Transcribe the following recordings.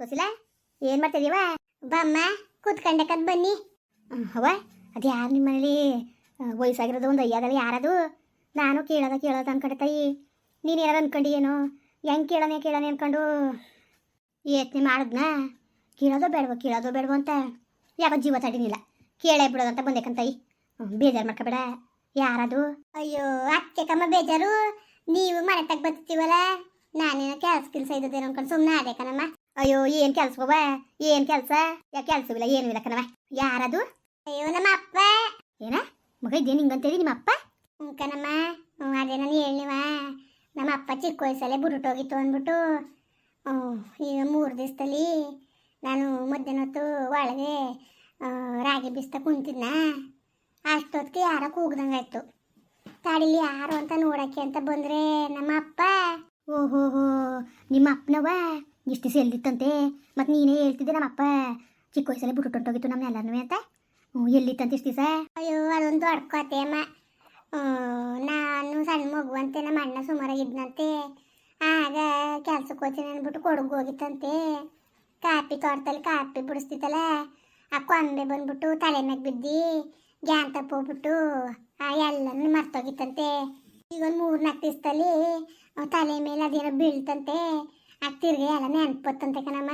ಗೊತ್ತಿಲ್ಲ ಏನು ಮಾಡ್ತಿದೀವ? ಬಮ್ಮ ಕೂತ್ಕೊಂಡಕ್ಕದ್ ಬನ್ನಿ. ಹವ ಅದು ಯಾರು ನಿಮ್ಮ ಮನೇಲಿ? ವಯಸ್ಸಾಗಿರೋದು ಒಂದು ಅಯ್ಯದಲ್ಲಿ ಯಾರದು? ನಾನು ಕೇಳೋದ ಕೇಳೋದ ಅನ್ಕೊಂಡೆ ತಾಯಿ. ನೀನು ಏನಾರು ಅನ್ಕೊಂಡು ಏನು ಹೆಂಗೆ ಕೇಳನೆ ಕೇಳನೆ ಅನ್ಕೊಂಡು? ಯತ್ನೆ ಮಾಡಿದ್ನ ಕೇಳೋದು ಬೇಡವೋ, ಕೇಳೋದು ಬೇಡವ ಅಂತ. ಯಾಕೋ ಜೀವ ತಡಿನಿಲ್ಲ ಕೇಳೇ ಬಿಡೋದಂತ ಬಂದೇಕಂತಾಯಿ ಬೇಜಾರು ಮಾಡ್ಕೋಬೇಡ. ಯಾರದು? ಅಯ್ಯೋ, ಅತ್ತೆ ಕಮ್ಮ ಬೇಜಾರು. ನೀವು ಮನೆ ತಗ ಬರ್ತೀವಲ್ಲ ನಾನೇನೋ ಕೆಲಸ ಕೆಲಸ ಇದ್ದದೇನೋ ಅನ್ಕೊಂಡು ಸುಮ್ಮನೆ ಅದೇ ಅಯ್ಯೋ ಏನು ಬಾಬ? ಏನು ಕೆಲ್ಸ? ಯಾಕೆ ಇಲ್ಲ ಏನು ಇಲ್ಲ ಕಣವ ಯಾರದು? ಅಯ್ಯೋ ನಮ್ಮ ಅಪ್ಪ ಏನ? ಮಗ ಇದೇನು ಹಿಂಗಂತೇಳಿ ನಿಮ್ಮ ಅಪ್ಪ ಕಣಮ್ಮ ಹ್ಞೂ ಅದೇ ನಾನು ಹೇಳಿವ ನಮ್ಮ ಅಪ್ಪ ಚಿಕ್ಕ ವಯಸ್ಸಲ್ಲೇ ಬುರುಟೋಗಿತ್ತು ಅಂದ್ಬಿಟ್ಟು ಈಗ ಮೂರು ದಿವಸದಲ್ಲಿ ನಾನು ಮಧ್ಯಾಹ್ನ ಹೊತ್ತು ಒಳಗೆ ರಾಗಿ ಬಿಸ್ತ ಕುಂತಿದ್ನ. ಅಷ್ಟೊತ್ತಿಗೆ ಯಾರೋ ಕೂಗ್ದಂಗಾಯ್ತು ತಾಡಿಲಿ ಯಾರು ಅಂತ ನೋಡಕ್ಕೆ ಅಂತ ಬಂದರೆ ನಮ್ಮ ಅಪ್ಪ ಓಹೋ ನಿಮ್ಮ ಅಪ್ಪನವ ಇಷ್ಟು ದಿವಸ ಎಲ್ಲಿತ್ತಂತೆ? ಮತ್ತು ನೀನೇ ಹೇಳ್ತಿದ್ದೆ ನಮ್ಮ ಅಪ್ಪ ಚಿಕ್ಕ ವಯಸ್ಸಲ್ಲಿ ಬಿಟ್ಟು ಹೊಂಟೋಗಿತ್ತು ನಮ್ಮ ಎಲ್ಲನೂ ಅಂತ. ಹ್ಞೂ, ಎಲ್ಲಿತ್ತಂತ ಇಷ್ಟು ದಿವಸ? ಅಯ್ಯೋ, ಅದೊಂದು ಅಡ್ಕೋತೆ ಕತೆ ಅಮ್ಮ ನಾನು ಸಣ್ಣ ಮಗುವಂತೆ ನಮ್ಮ ಅಣ್ಣ ಸುಮಾರಾಗಿದ್ನಂತೆ. ಆಗ ಕೆಲ್ಸಕ್ಕೆ ಹೋಗ್ತೀನಿ ಅಂದ್ಬಿಟ್ಟು ಕೊಡಗು ಹೋಗಿತ್ತಂತೆ. ಕಾಪಿ ತೋಟದಲ್ಲಿ ಕಾಪಿ ಬಿಡಿಸ್ತಿತ್ತಲ್ಲ, ಆ ಕೊಂಬೆ ಬಂದ್ಬಿಟ್ಟು ತಲೆ ಮ್ಯಾಗ ಬಿದ್ದು ಗ್ಯಾನ್ ತಪ್ಪೋಗ್ಬಿಟ್ಟು ಆ ಎಲ್ಲನೂ ಮರ್ತೋಗಿತ್ತಂತೆ. ಈಗ ಒಂದು ಮೂರು ನಾಲ್ಕು ದಿವಸದಲ್ಲಿ ತಲೆ ಮೇಲೆ ಅದೇನೋ ಬೀಳ್ತಂತೆ. ಆ ತಿರ್ಗಿ ಎಲ್ಲ ನೆನ್ಪತ್ತಂತೆ ಕಣಮ್ಮ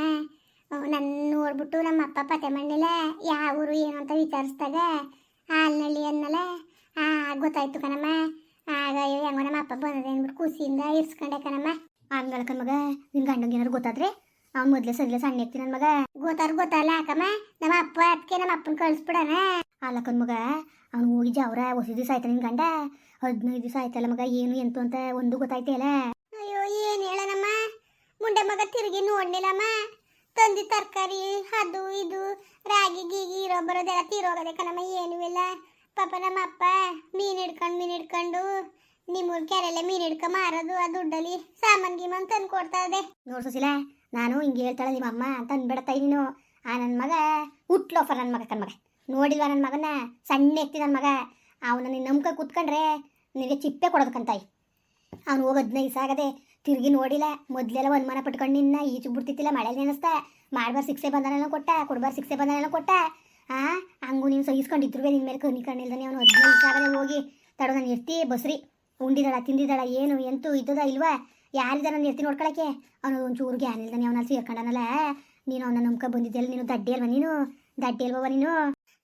ನನ್ನ ನೋಡ್ಬಿಟ್ಟು ನಮ್ಮ ಅಪ್ಪ ಪತೆ ಮಾಡಲಿಲ್ಲ ಯಾವ ಊರು ಏನು ಅಂತ ವಿಚಾರಿಸಿದಾಗ ಹಾಲ್ನಳ್ಳಿ ಅನ್ನಲ್ಲ ಆ ಗೊತ್ತಾಯ್ತು ಕಣಮ್ಮ. ಆಗ ಅಯ್ಯೋ ಹೆಂಗೋ ನಮ್ಮ ಅಪ್ಪ ಬಂದದೆ ಅಂದ್ಬಿಟ್ಟು ಖುಷಿಯಿಂದ ಇರ್ಸ್ಕೊಂಡೆ ಕಣಮ್ಮ. ಆಮೇಲೆ ಕಣ್ ಮಗ ನಿನ್ ಗಂಡಂಗೆ ಏನಾರು ಗೊತ್ತಾದ್ರೆ? ಅವ್ನು ಮೊದ್ಲೇ ಸರಿಲ್ಲ ಸಣ್ಣ ಇರ್ತೀನಿ ನನ್ನ ಮಗ. ಗೊತ್ತಾರು ಗೊತ್ತಲ್ಲ ಅಕ್ಕಮ್ಮ ನಮ್ಮ ಅಪ್ಪ ಅದಕ್ಕೆ ನಮ್ಮ ಅಪ್ಪನ ಕಳಿಸ್ಬಿಡಣ. ಅಲ್ಲ ಕಣ್ ಮಗ ಅವ್ನು ಹೋಗಿ ಜಾವ್ರ ಹೊಸ ದಿವಸ ಆಯ್ತಾ ನಿನ್ ಗಂಡ? ಹದಿನೈದು ದಿವಸ ಆಯ್ತಲ್ಲ ಮಗ ಏನು ಎಂತು ಅಂತ ಒಂದು ಗೊತ್ತಾಯ್ತಲ್ಲ ಮುಂಡೆ ಮಗ ತಿರುಗಿ ನೋಡ್ಲಿಲ್ಲಮ್ಮ. ತಂದಿ ತರಕಾರಿ, ಅದು, ಇದು, ರಾಗಿ ಗೀಗಿ ಇರೋ ಬರೋದೆಲ್ಲ ತೀರೋಗದೆ ಕಣಮ್ಮ, ಏನೂ ಇಲ್ಲ. ಪಾಪ ನಮ್ಮ ಅಪ್ಪ ಮೀನು ಹಿಡ್ಕೊಂಡು ಮೀನು ಹಿಡ್ಕೊಂಡು ನಿಮ್ಮೂರ್ ಕೆರೆಲ್ಲ ಮೀನು ಹಿಡ್ಕೊ ಮಾರೋದು, ಆ ದುಡ್ಡಲ್ಲಿ ಸಾಮಾನ್, ಗೀಮನ್ ತಂದು ಕೊಡ್ತಾ ಇದೆ. ನೋಡ್ ಸುಶೀಲ, ನಾನು ಹಿಂಗೆ ಹೇಳ್ತಾಳೆ ನಿಮ್ಮ ಅಮ್ಮ ಅಂತ ಅಂದ್ಬಿಡತ್ತ ನೀನು ಆ ನನ್ನ ಮಗ ಹುಟ್ಲೋಫರ್ ನನ್ನ ಮಗ ಕಣ್ಮಗ ನೋಡಿಲ್ವ ನನ್ನ ಮಗನ ಸಣ್ಣ ಎತ್ತಿ ನನ್ನ ಮಗ. ಅವನ ನಿನ್ನ ನಂಬ್ಕ ಕೂತ್ಕೊಂಡ್ರೆ ನಿನಗೆ ಚಿಪ್ಪೆ ಕೊಡೋದಕ್ಕಂತಾಯಿ ಅವ್ನು ಹೋಗಿ ಹದಿನೈದು ದಿವಸ ಆಗದೆ ತಿರುಗಿ ನೋಡಿಲ್ಲ, ಮೊದ್ಲೆಲ್ಲ ಒಂದು ಮನ ಪಟ್ಕೊಂಡು ನಿನ್ನ ಈಚು ಬಿಡ್ತಿತ್ತಿಲ್ಲ ಮಳೆ ನೆನೆಸ್ತಾ, ಮಾಡ್ಬಾರ್ ಶಿಕ್ಷೆ ಬಂದನೆಲ್ಲ ಕೊಟ್ಟ, ಕೊಡ್ಬಾರ್ ಸಿಕ್ಸೆ ಬಂದನೆಲ್ಲ ಕೊಟ್ಟ, ಆ, ಹಂಗು ನೀನು ಸಹಿಸ್ಕೊಂಡಿದ್ರು ನಿನ್ನ ಮೇಲೆ ಕಣ್ಣಿ ಕಣ್ಣಿಲ್ದಾನೆ ಅವನು ಹದಿನೈದು ಸಾವಿರ ಹೋಗಿ. ತಡೋ ನಾನು ಇರ್ತಿ ಬಸ್ರಿ, ಉಂಡಿದಾಳ ತಿಂದಿದ್ದಾಳ ಏನು, ಎಂತೂ ಇದ್ದದ ಇಲ್ವಾ? ಯಾರಿದ ನಾನು ಎತ್ತಿ ನೋಡ್ಕೊಳಕ್ಕೆ? ಅವನು ಒಂಚೂರು ಗ್ಯಾನ್ ಇಲ್ದಾನೆ ಅವನಲ್ಲಿ ಸೇರ್ಕೊಂಡನಲ್ಲ, ನೀನು ಅವನ ನಂಬ್ಕ ಬಂದಿದ್ದೆಲ್ಲ ನೀನು ದಡ್ಡಿ ಅಲ್ವಾ ನೀನು? ದಡ್ಡಿ ಅಲ್ವಾ ನೀನು?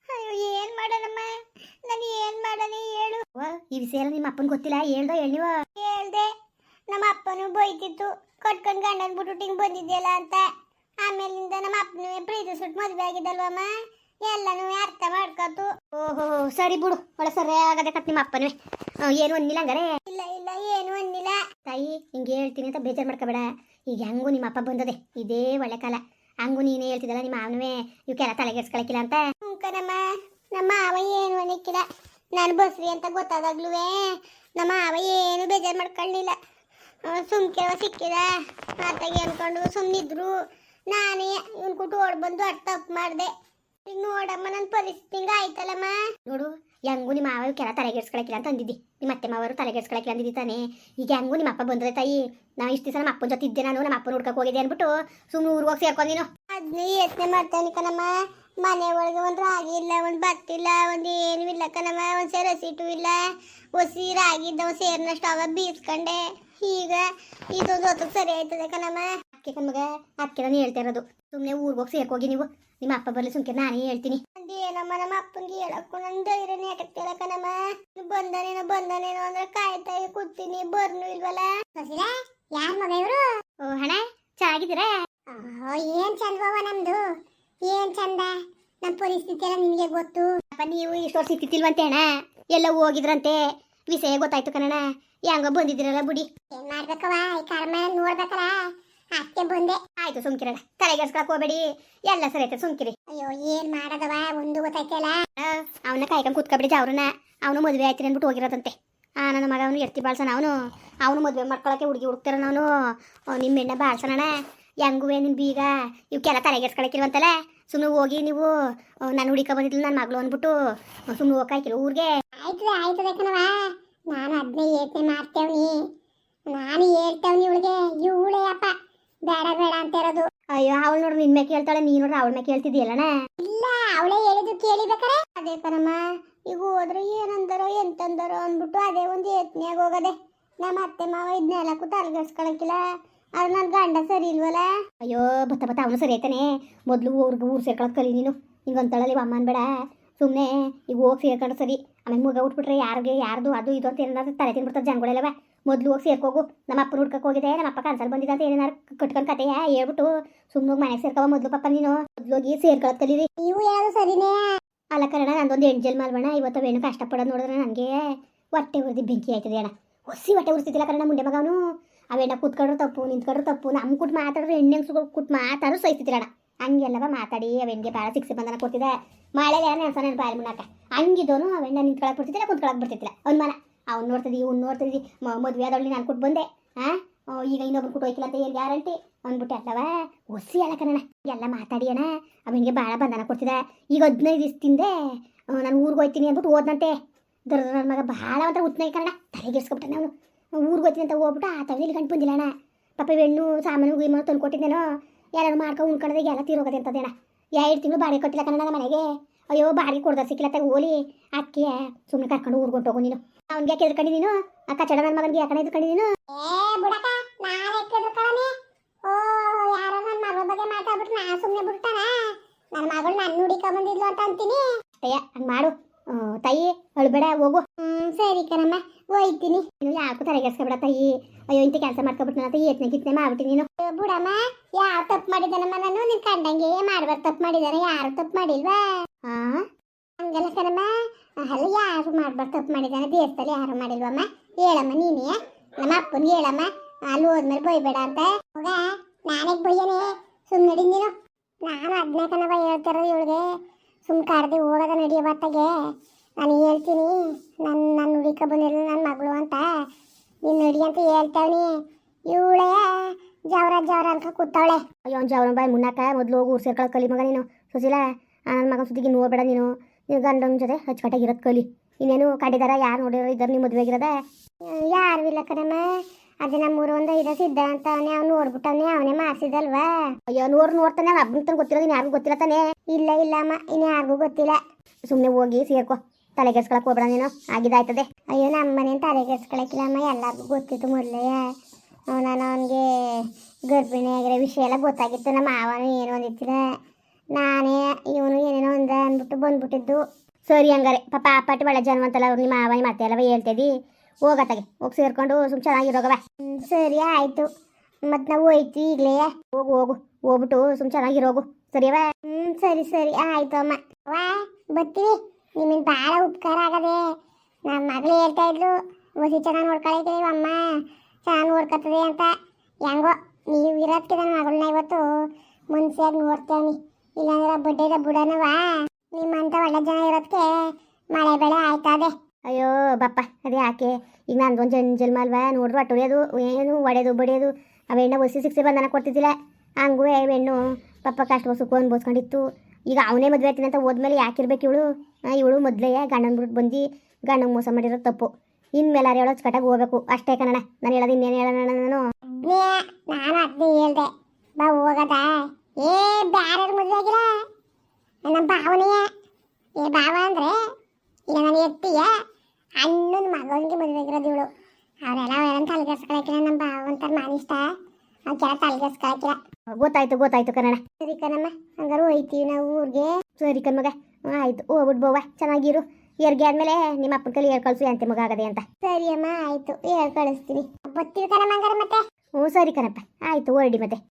ಅಯ್ಯೋ, ಏನು ನಾನು ಏನು ಮಾಡೋಣ ಹೇಳು. ಈ ವಿಷಯ ನಿಮ್ಮ ಅಪ್ಪನ ಗೊತ್ತಿಲ್ಲ, ಹೇಳ್ದೋ ಹೇಳಿವ ಹೇಳ್ದೆ. ನಮ್ಮ ಅಪ್ಪನು ಬೈತಿತ್ತು ಕಟ್ಕೊಂಡು ಗಂಡನ ಬಿಟ್ಟು ಹಿಂಗೆ ಬಂದಿದ್ಯಲ್ಲ ಅಂತ. ಆಮೇಲಿಂದ ನಮ್ಮ ಅಪ್ಪನೂ ಸುಟ್ಟು ಮದುವೆ ಆಗಿದ್ದಲ್ವಮ್ಮ? ಎಲ್ಲನೂ ಅರ್ಥ ಮಾಡ್ಕೊತು. ಓಹೋ ಸರಿ ಬಿಡು. ಒಳ್ಳೆ ಸರಿ ಆಗದೆ ಕತ್ ನಿಮ್ಮ ಅಪ್ಪನೂ. ಏನು ಒಂದಿಲ್ಲ ಹಂಗಾರೆ? ಇಲ್ಲ ಇಲ್ಲ ಏನು ಒಂದಿಲ್ಲ ತಾಯಿ ಹಿಂಗೆ ಹೇಳ್ತೀನಿ ಅಂತ ಬೇಜಾರು ಮಾಡ್ಕೋಬೇಡ. ಈಗ ಹೆಂಗೂ ನಿಮ್ಮ ಅಪ್ಪ ಬಂದದೆ. ಇದೇ ಒಳ್ಳೆ ಕಾಲ. ಹಂಗು ನೀನೇ ಹೇಳ್ತಿದ್ದಲ್ಲ ನಿಮ್ಮ ಮಾವನವೇ ಇವಕ್ಕೆಲ್ಲ ತಲೆಗೆಡ್ಸ್ಕೊಳಕಿಲ್ಲ ಅಂತ. ಹುಂಕನಮ್ಮ ನಮ್ಮ ಅವ ಏನು ಅನ್ನಕ್ಕಿಲ್ಲ. ನಾನು ಬಸ್ರಿ ಅಂತ ಗೊತ್ತಾದಾಗ್ಲೂ ನಮ್ಮ ಅವ ಏನು ಬೇಜಾರು ಮಾಡ್ಕೊಳ್ಳಿಲ್ಲ ಸುಮ್ಕೆವ ಸಿಕ್ಕಿದ. ಮಾತಾಗಿ ಅನ್ಕೊಂಡು ಸುಮ್ಮನಿದ್ರು ನಾನೇ ಇವನ್ ಕುಟು ಓಡ್ ಬಂದು ಅಡ್ ತಪ್ಪು ಮಾಡಿದೆ. ಈಗ ನೋಡಮ್ಮ ನನ್ನ ಪರಿಸ್ಥಿತಿ ಆಯ್ತಲ್ಲಮ್ಮ? ನೋಡು ಹೆಂಗು ನಿಮ್ಮ ಮಾವ ಕೆಲ ತಲೆಗೆಡ್ಸ್ಕೊಳಕಿಲ್ಲ ಅಂತ ಅಂದಿದ್ದಿ. ನಿಮ್ಮ ಅತ್ತೆ ಮಾವರು ತಲೆಗೆಡ್ಸ್ಕೊಳಕಿಲ್ಲ ಅಂದಿದ್ದಿ ತಾನೇ. ಈಗ ಹೆಂಗು ನಿಮ್ಮ ಅಪ್ಪ ಬಂದ್ರೆ ತಾಯಿ ನಾ ಇಷ್ಟು ದಿವಸ ನಮ್ಮ ಅಪ್ಪನ ಜೊತೆ ಇದ್ದೆ ನಾನು, ನಮ್ಮ ಅಪ್ಪನ ಹುಡ್ಕಕ್ಕೆ ಹೋಗಿದ್ದೆ ಅಂದ್ಬಿಟ್ಟು ಸುಮ್ಮನೆ ಊರಿಗೆ ಹೋಗಿ ಸೇರ್ಕೊಂಡಿನ ಅದನ್ನೇ ಯೋಚನೆ ಮಾಡ್ತಾನೆ ಕಣಮ್ಮ. ಮನೆ ಒಳಗೆ ಒಂದು ರಾಗಿ ಇಲ್ಲ, ಒಂದು ಇಲ್ಲ, ಒಂದು ಏನೂ ಇಲ್ಲ ಕಣಮ್ಮ. ಒಂದು ಸೇರ್ ಹಸಿಟ್ಟು ಇಲ್ಲ. ಒಸಿ ರಾಗಿ ಇದ್ದವ್ ಸೇರ್ನಷ್ಟು ಅವ ಬೀಸ್ಕೊಂಡೆ. ಈಗ ಇದೊಂದು ಹೊತ್ತಿಗೆ ಸರಿ ಆಯ್ತದೆ ಕಣಮ್ಮ. ಅಕ್ಕಿ ಕಮ್ಮಗ ಅಕ್ಕಿ ನಾನು ಹೇಳ್ತಾ ಇರೋದು. ಸುಮ್ಮನೆ ಊರಿಗೆ ಹೋಗಿ ಸೇರ್ಕೋಗಿ ನೀವು. ನಿಮ್ಮ ಅಪ್ಪ ಬರ್ಲಿ ಸುಮ್ಕೆ ನಾನೇ ಹೇಳ್ತೀನಿ. ಏನಮ್ಮ ನಮ್ಮ ಅಪ್ಪನಿಗೆ ಹೇಳಕ್ಕೂ ನನ್ನ ಧೈರ್ಯನೇ ಯಾಕತ್ತಿಲ್ಲ ಕಣಮ್ಮ. ಬಂದನೇನೋ ಬಂದನೇನೋ ಅಂದ್ರೆ ಕಾಯ್ತಾ ಕೂತೀನಿ. ಬರ್ನು ಇಲ್ವಲ್ಲ? ಯಾರ ಮಗ ಇವರು? ಓ ಹಣ ಚೆನ್ನಾಗಿದ್ದೀರಾ ಏನ್ ಚಂದವ ನಮ್ದು? ಏನ್ ಚಂದ? ನಮ್ಮ ಪರಿಸ್ಥಿತಿ ಎಲ್ಲ ನಿಮಗೆ ಗೊತ್ತು. ಅಪ್ಪ ನೀವು ಇಷ್ಟು ವರ್ಷ ಸಿಕ್ತಿಲ್ವಂತೆ ಅಣ್ಣ ಎಲ್ಲ ಹೋಗಿದ್ರಂತೆ. ವಿಷಯ ಗೊತ್ತಾಯ್ತು ಕಣಣ್ಣ. ಹೆಂಗೋ ಬಂದಿದ್ದೀರಲ್ಲ ಬುಡಿ. ಏನ್ ಮಾಡ್ಬೇಕವ ಈ ಕರ್ಮ ನೋಡ್ಬೇಕಲ್ಲ. ಅತ್ತೆ ಬಂದೆ. ಆಯ್ತು ಸುಮ್ಕಿರಣ. ತಲೆಗೆಡ್ಸ್ಕೊಳಕ್ ಹೋಗ್ಬೇಡಿ. ಎಲ್ಲ ಸರಿ ಆಯ್ತು ಸುಮ್ಕಿರಿ. ಅಯ್ಯೋ ಏನ್ ಮಾಡದವ ಒಂದು ಗೊತ್ತಾಯ್ತಲ್ಲ. ಅವನ ಕಾಯ್ಕೊಂಡ್ ಕುತ್ಕೊಬಿಡಿ ಅವ್ರನ್ನ ಅವನು ಮದುವೆ ಆಯ್ತು ಅಂದ್ಬಿಟ್ಟು ಹೋಗಿರೋದಂತೆ. ಆ ನನ್ನ ಮಗ ಅವನು ಎತ್ತಿ ಬಾಳ್ಸಣ ಅವನು. ಅವನು ಮದುವೆ ಮಾಡ್ಕೊಳಕ್ಕೆ ಹುಡುಗಿ ಹುಡುಕ್ತಾರ ನಾನು ನಿಮ್ಮ ಎಣ್ಣೆ ಬಾಳ್ಸೋಣ ಹೆಂಗುವೆ ನಿನ್ ಬೀಗ? ಇವಕ್ಕೆಲ್ಲ ತಲೆಗೆಡ್ಸ್ಕೊಳಕ್ಕಿರುವಂತಲ್ಲ ಸುಮ್ಮನೆ ಹೋಗಿ ನೀವು ನಾನು ಹುಡುಕ ಬಂದಿದ್ಲು ನನ್ನ ಮಗಳು ಅಂದ್ಬಿಟ್ಟು ಸುಮ್ಮನೆ ಹೋಗಾಕಿಲ್ಲ ಊರಿಗೆ. ಆಯ್ತದೆ ಆಯ್ತದೆ ಕಣವ ನಾನು ಅದನ್ನೇ ಯೋಚನೆ ಮಾಡ್ತೇವ್ನಿ ನಾನು ಹೇಳ್ತೇವ್ನಿ ಇವಳಿಗೆ ಇವಳೇ ಅಪ್ಪ. ಬೇಡ ಬೇಡ ಅಂತ ಇರೋದು. ಅಯ್ಯೋ ಅವಳು ನೋಡ್ರಿ ನಿನ್ಮೆ ಕೇಳ್ತಾಳೆ ನೀನು ನೋಡ್ರಿ ಅವಳನ್ನ ಕೇಳ್ತಿದ್ಯಲ್ಲಣ ಇಲ್ಲ ಅವಳೇ ಹೇಳಿದ್ದು ಕೇಳಿಬೇಕಾರೆ? ಅದೇ ಕಣಮ್ಮ ಈಗ ಹೋದ್ರೆ ಏನಂದರೋ ಎಂತಂದರೋ ಅಂದ್ಬಿಟ್ಟು ಅದೇ ಒಂದು ಯತ್ನ್ಯಾಗ ಹೋಗದೆ. ನಮ್ಮ ಅತ್ತೆ ಮಾವ ಇದನ್ನೆಲ್ಲಕ್ಕೂ ತಲೆಗೆಡ್ಸ್ಕೊಳಕಿಲ್ಲ ಅವ್ರು ನನ್ನ ಗಂಡ ಸರಿ ಇಲ್ವಲ್ಲ? ಅಯ್ಯೋ ಬತ್ತ ಬತ್ತ ಅವನು ಸರಿ ಆಯ್ತಾನೆ ಮೊದಲು ಊರ್ಗೆ ಊರು ಸೇರ್ಕೊಳಕ್ಕೆ ಕಲಿ ನೀನು. ಹಿಂಗೆ ಅಂತಳಲ್ಲಿ ಅಮ್ಮನ ಅನ್ಬೇಡ ಸುಮ್ಮನೆ ಈಗ ಹೋಗಿ ಸೇರ್ಕೊಂಡು ಸರಿ. ಆಮೇಲೆ ಮುಗ ಉಟ್ಬಿಟ್ರೆ ಯಾರಿಗೆ ಯಾರ್ದು ಅದು ಇದು ಅಂತ ಏನಾದ್ರು ತಲೆ ತಿನ್ಬಿಡ್ತಾರೆ ಜನಗಳೆಲ್ಲವ. ಮೊದಲು ಹೋಗಿ ಸೇರ್ಕೋಗು ನಮ್ಮ ಅಪ್ಪನ ಹುಡ್ಕಕ್ಕೆ ಹೋಗಿದೆ ನಮ್ಮ ಅಪ್ಪ ಕನ್ಸಲ್ ಬಂದಿದೆ ಅಂತ ಏನಾರು ಕಟ್ಕೊಂಡು ಕತೆಯ ಹೇಳ್ಬಿಟ್ಟು ಸುಮ್ಮನೆ ಮನೆಗೆ ಸೇರ್ಕವ ಮೊದಲು ಪಪ್ಪ ನೀನು. ಮೊದಲು ಹೋಗಿ ಕಲೀರಿ. ನೀವು ಯಾರು ಸರಿನೇ? ಅಲ್ಲ ಕರಣ ನಂದೊಂದು ಎಂಜಲ್ ಮಾಲ್ವಣ ಇವತ್ತು ಏನು ಕಷ್ಟಪಡೋದು ನೋಡಿದ್ರೆ ನನಗೆ ಹೊಟ್ಟೆ ಉರಿದು ಬೆಂಕಿ ಆಯ್ತದೆ ಅಣ್ಣ. ಹೊಸಿ ಹೊಟ್ಟೆ ಉರಿಸ್ತಿದ್ದಿಲ್ಲ ಕರಣ ಮುಂಡೆ ಮಗವನು. ಅವೆಣ್ಣ ಕೂತ್ಕೊಂಡ್ರು ತಪ್ಪು ನಿಂತ್ಕೊಂಡ್ರು ತಪ್ಪು. ನಮ್ಮ ಕುಟ್ ಮಾತಾಡಿದ್ರೆ ಹೆಣ್ಣೆಂಗ್ಸುಗಳು ಕುಟ್ ಮಾತಾಡೋ ಸಹಿಸ್ತಿದ್ರಣ್ಣ ಹಂಗೆಲ್ಲವ ಮಾತಾಡಿ ಅವೆಂಗೆ ಭಾಳ ಶಿಕ್ಷೆ ಬಂದನ ಕೊಡ್ತಿದ್ದೆ ಮಳೆ ಯಾರು ನೆನ್ಸ ಬಾಯಿ ಮುನ್ನಾಕ ಹಂಗಿದ್ದೋನು ಅವೆಣ್ಣ ನಿಂತ್ಕೊಳಕ್ ಬರ್ತಿದ್ದಿಲ್ಲ ಕುತ್ಕೊಳಕ್ ಬರ್ತಿದ್ದಿಲ್ಲ ಅವ್ನ ಮನ, ಅವ್ನು ನೋಡ್ತಿದ್ದಿ, ಇವ್ನು ನೋಡ್ತಿದ್ದಿ ಮದುವೆ ಆದವಳಿ ನಾನು ಕೊಟ್ಟು ಬಂದೆ. ಹಾಂ ಈಗ ಇನ್ನೊಬ್ರು ಕೊಟ್ಟು ಹೋಯ್ಕಿಲ್ಲ ಅಂತ ಏನು ಗ್ಯಾರಂಟಿ ಅಂದ್ಬಿಟ್ಟು, ಅಲ್ಲವ ಒಸಿ ಅಲ್ಲ ಕಣ ಎಲ್ಲ ಮಾತಾಡಿ ಅಣ್ಣ ಅವನಿಗೆ ಭಾಳ ಬಂಧನ ಕೊಡ್ತಿದ್ದೆ ಈಗ ಹದಿನೈದು ದಿವಸದಿಂದೆ ನಾನು ಊರಿಗೆ ಹೋಯ್ತೀನಿ ಅಂದ್ಬಿಟ್ಟು ಓದ್ನಂತೆ ದೊಡ್ಡ ನನ್ನ ಮಗ ಭಾಳ ಒಂಥರ ಉತ್ನಾಯಿ ಕಣ ತಲೆಗೆಡ್ಸ್ಕೊಬಿಟ್ಟಾನೆ ಅವನು ಊರಿಗೆ ಹೋಗ್ತೀನಿ ಅಂತ ಹೋಗ್ಬಿಟ್ಟು ಆ ತಲೆ ಇಲ್ಲಿ ಗಂಟು ಬಂದಿಲ್ಲ ಅಣ್ಣ. ಪಾಪ ಹೆಣ್ಣು ಸಾಮಾನು ಗೀಮಾನು ತಂದು ಕೊಟ್ಟಿದ್ದೇನೋ ಯಾರು ಮಾಡ್ಕೊ ಉಣ್ಕೊಂಡ್ರೆ ಎಲ್ಲ ತೀರೋಗದೆ ಅಂತದೇನ ಎರಡು ತಿಂಗಳು ಬಾಡಿಗೆ ಕೊಟ್ಟಿಲ್ಲ ನಮ್ಮ ಮನೆಗೆ. ಅಯ್ಯೋ ಬಾಡಿಗೆ ಕೊಡ್ದ ಸಿಕ್ಕಿಲ್ಲ ಓಲಿ ಅಕ್ಕಿ ಸುಮ್ಮನೆ ಕರ್ಕೊಂಡು ಊರ್ಗೆ ಹೊಂಟೋಗು ನೀನು. ಅವ್ನಿಗೆ ಯಾಕೆ ಎದ್ಕೊಂಡು ನೀನು? ಆ ಕಚ್ಚಡ ನನ್ನ ಮಗನಿಗೆ ಯಾಕಡೆ ಎದ್ಕೊಂಡು ನೀನು? ನಾನು ನನ್ನ ಮಗಳ ನಾನು ಹುಡಿಕೊಂಡ್ ಬಂದಿದ್ಲು ಅಂತ ಅಂತೀನಿ. ಅಯ್ಯ ಹಂಗೆ ಮಾಡು. ತಾಯಿ ಅಳ್ಬೇಡ ಹೋಗು. ಹ್ಮ್ ಸರಿ ಕಣಮ್ಮ ಹೋಯ್ತೀನಿ. ನೀನು ಯಾಕೂ ತಲೆಗೆಡ್ಸ್ಕೊಬೇಡ ತಾಯಿ. ಅಯ್ಯೋ ಇಂತ ಕೆಲಸ ಮಾಡ್ಕೊಬಿಟ್ಟು ನನ್ನ ತಾಯಿ ಯತ್ನೆ ಕಿತ್ನೆ ಮಾಡ್ಬಿಟ್ಟು ನೀನು. ಬುಡಮ್ಮ, ಯಾವ ತಪ್ಪು ಮಾಡಿದಾನಮ್ಮ ನಾನು? ನಿನ್ ಕಂಡಂಗೆ ಮಾಡ್ಬಾರ್ದು ತಪ್ಪು ಮಾಡಿದಾನೆ ಯಾರು ತಪ್ಪು ಮಾಡಿಲ್ವಾ? ಹಂಗಲ್ಲ ಕಣಮ್ಮ. ಅಲ್ಲ ಯಾರು ಮಾಡ್ಬಾರ್ದು ತಪ್ಪು ಮಾಡಿದಾನೆ ದೇವಸ್ಥಾನ ಯಾರು ಮಾಡಿಲ್ವಮ್ಮ? ಹೇಳಮ್ಮ ನೀನೇ. ನಮ್ಮ ಅಪ್ಪನಿಗೆ ಹೇಳಮ್ಮ. ಅಲ್ಲಿ ಹೋದ್ಮೇಲೆ ಬೈಬೇಡ ಅಂತ. ಹೋಗ. ನಾನೇ ಬೈಯನೆ. ಸುಮ್ಮನೆ ನೀನು. ನಾನು ಅದನ್ನೇ ಕಣವ ಹೇಳ್ತಿರೋ ಇವಳಿಗೆ. ಸುಮ್ ಕರ್ದೆ ಹೋಗದ ನಡಿಯ ಬತ್ತಾಗೆ ನಾನು ಹೇಳ್ತೀನಿ. ನನ್ನ ನನ್ನ ಹುಡುಕ ಬಂದಿಲ್ಲ ನನ್ನ ಮಗಳು ಅಂತ. ನೀನು ನಡಿ ಅಂತ ಹೇಳ್ತಾವನಿ. ಇವಳೆ ಜವರ ಜಾವರಾ ಅಂತ ಕೂತಾವಳೆ. ಅಯ್ಯೋ ಅವ್ನು ಜವರ ಬಾಯ್ ಮುನ್ನಾಕ ಮೊದಲು ಹೋಗಿ ಊರು ಸೇರ್ಕೊಳ್ಳೋ ಕಲಿ ಮಗ ನೀನು. ಸುಶೀಲ ನನ್ನ ಮಗನ ಸುದ್ದಿಗೆ ನೋಡಬೇಡ ನೀನು. ನೀನು ಗಂಡನ ಜೊತೆ ಅಚ್ಚುಕಟ್ಟಾಗಿರೋದು ಕಲಿ. ಇನ್ನೇನು ಕಂಡಿದಾರ ಯಾರು ನೋಡಿರೋ ಇದ್ದಾರೆ ನೀವು ಮದುವೆ ಆಗಿರೋದ ಯಾರು ಇಲ್ಲ ಕಣಮ್ಮ. ಅದೇ ನಮ್ಮೂರು ಒಂದು ಐದ ಸಿದ್ಧ ಅಂತ ಅವನೇ ಅವ್ನು ನೋಡ್ಬಿಟ್ಟವನೇ ಅವನೇ ಮಾಡಿಸಿದಲ್ವಾ? ಅಯ್ಯೋ ನೋಡ್ ನೋಡ್ತಾನೆ ಹಬ್ಬನ ಗೊತ್ತಿರೋದು ಯಾರಿಗೂ ಗೊತ್ತಿಲ್ಲ ತಾನೇ. ಇಲ್ಲ ಇಲ್ಲ ಅಮ್ಮ ಇನ್ನು ಯಾರಿಗೂ ಗೊತ್ತಿಲ್ಲ. ಸುಮ್ಮನೆ ಹೋಗಿ ಸೇರ್ಕೊ. ತಲೆಗೆಡ್ಸ್ಕೊಳಕ್ ಹೋಗ್ಬೇಡ ನೀನು. ಆಗಿದಾಯ್ತದೆ ಅಯ್ಯೋ ನಮ್ಮ ಮನೆ ತಲೆಗೆಡ್ಸ್ಕೊಳಕಿಲ್ಲ ಅಮ್ಮ ಎಲ್ಲರಿಗೂ ಗೊತ್ತಿತ್ತು ಮೊದಲೇ. ನಾನು ಅವನಿಗೆ ಗರ್ಭಿಣಿ ಆಗಿರೋ ವಿಷಯ ಎಲ್ಲ ಗೊತ್ತಾಗಿತ್ತು. ನಮ್ಮ ಮಾವನು ಏನು ಅಂದಿತ್ತಿಲ್ಲ ನಾನೇ ಇವನು ಏನೇನೋ ಅಂದ ಅಂದ್ಬಿಟ್ಟು ಬಂದ್ಬಿಟ್ಟಿದ್ದು. ಸರಿ ಹಂಗಾರೆ ಪಾಪ ಪಾಟಿ ಒಳ್ಳೆ ಜನ್ವಂತಲ್ಲ ಅವ್ರು ನಿಮ್ಮ ಮಾವನಿ ಮತ್ತೆ ಎಲ್ಲವ ಹೇಳ್ತಿದ್ದಿ ಹೋಗತ್ತಾಗೆ ಹೋಗಿ ಸೇರ್ಕೊಂಡು ಸುಮ್ ಚೆನ್ನಾಗಿರೋಗವ ಸರಿ ಆಯಿತು. ಮತ್ತೆ ನಾವು ಹೋಯ್ತು ಈಗಲೇ. ಹೋಗು ಹೋಗು ಹೋಗ್ಬಿಟ್ಟು ಸುಮ್ ಚೆನ್ನಾಗಿರೋಗು. ಸರಿಯವ ಹ್ಞೂ ಸರಿ ಸರಿ ಆಯ್ತು ಅಮ್ಮ. ವಾ ಬರ್ತೀವಿ. ನಿಮ್ಮಿಂದ ಭಾಳ ಉಪಕಾರ ಆಗದೆ ನಮ್ಮ ಮಗಳು ಹೇಳ್ತಾ ಇದ್ಲು ಒಸಿ ಚೆನ್ನಾಗಿ ನೋಡ್ಕೊಳ್ತೀವಿ ಅಮ್ಮ? ಚೆನ್ನಾಗಿ ಓಡ್ಕತ್ತದೆ ಅಂತ ಹೆಂಗೋ ನೀವು ಇರೋದಕ್ಕೆ ಮಗಳನ್ನ ಇವತ್ತು ಮುನ್ಸಿಯಾಗಿ ನೋಡ್ತೇವೆ ಇಲ್ಲಾಂದ್ರೆ ಬಡ್ಡೆದ ಬುಡನವಾ. ನಿಮ್ಮಂತ ಒಳ್ಳೆ ಜನ ಇರೋದಕ್ಕೆ ಮಳೆ ಬೆಳೆ ಆಯ್ತದೆ. ಅಯ್ಯೋ ಬಪ್ಪ, ಅದೇ ಯಾಕೆ? ಈಗ ನಾನು ಜನ್ ಜನ್ಮ ನೋಡ್ರು ಅಟ್ಟೊಡೆಯೋದು ಏನು ಒಡೆಯೋದು ಬಡಿಯೋದು ಅವೆಣ್ಣ ಒಸಿ ಸಿಕ್ಸಿ ಬಂದನ ಕೊಡ್ತಿದ್ದಿಲ್ಲ. ಹಂಗೂ ಹೆಣ್ಣು ಪಪ್ಪ ಕಷ್ಟ ಸುಖ ಬೋಸ್ಕೊಂಡಿತ್ತು. ಈಗ ಅವನೇ ಮದುವೆ ಆಗ್ತೀನಿ ಅಂತ ಹೋದ್ಮೇಲೆ ಯಾಕಿರ್ಬೇಕು ಇವಳು? ಇವಳು ಮೊದಲೇ ಗಂಡನ ಬಿಟ್ಟು ಬಂದು ಗಂಡಂಗೆ ಮೋಸ ಮಾಡಿರೋದು ತಪ್ಪು. ಇನ್ಮೇಲೆ ಯಾರು ಹೇಳೋ ಕಟಾಗಿ ಹೋಗ್ಬೇಕು. ಅಷ್ಟೇ ಕಣಣ ನಾನು ಹೇಳೋದು ಇನ್ನೇನು ಹೇಳೋಣ ನಾನು? ನಾನು ಅದನ್ನೇ ಹೇಳ್ದೆ. ಬಾ ಹೋಗದ. ಏ ಬ್ಯಾರ ಮದುವೆ ಆಗಿಲ್ಲ? ನಮ್ಮ ಭಾವನೆಯ? ಏ ಭಾವ ಅಂದ್ರೆ ಈಗ ನಾನು ಎತ್ತಿಯ ಅಣ್ಣನ ಮಗನಿಗೆ ಮದುವೆ ಆಗಿರೋದು ಇವಳು. ಅವರೆಲ್ಲ ಅವರೆಲ್ಲ ತಲೆಗೆಸ್ಕೊಳಕಿಲ್ಲ ನಮ್ಮ ಭಾವ ಮಾನಿಷ್ಟ ಅವ್ಕೆಲ್ಲ ತಲೆಗೆಸ್ಕೊಳಕಿಲ್ಲ ಗೊತ್ತಾಯ್ತು ಗೊತ್ತಾಯ್ತು ಕನ್ನಡ ಸರಿ ಕಣಮ್ಮ. ಹಂಗಾರು ಹೋಯ್ತೀವಿ ನಾವು ಊರಿಗೆ. ಸರಿ ಕಣ್ಮಗ ಆಯ್ತು. ಹೋಗ್ಬಿಟ್ಟು ಬೋವ ಚೆನ್ನಾಗಿರು. ಹೆರ್ಗೆ ಆದ್ಮೇಲೆ ನಿಮ್ಮ ಅಪ್ಪನ ಕೈಲಿ ಕಳ್ಸು ಎಂತೆ ಮಗ ಆಗದೆ ಅಂತ. ಸರಿ ಅಮ್ಮ ಆಯ್ತು. ಹೇಳ್ ಕಳಿಸ್ತೀನಿ. ಬರ್ತೀವಿ ಹಂಗಾರೆ ಮತ್ತೆ? ಹ್ಞೂ ಸರಿ ಕಣಪ್ಪ. ಆಯ್ತು ಓಡಿ ಮತ್ತೆ.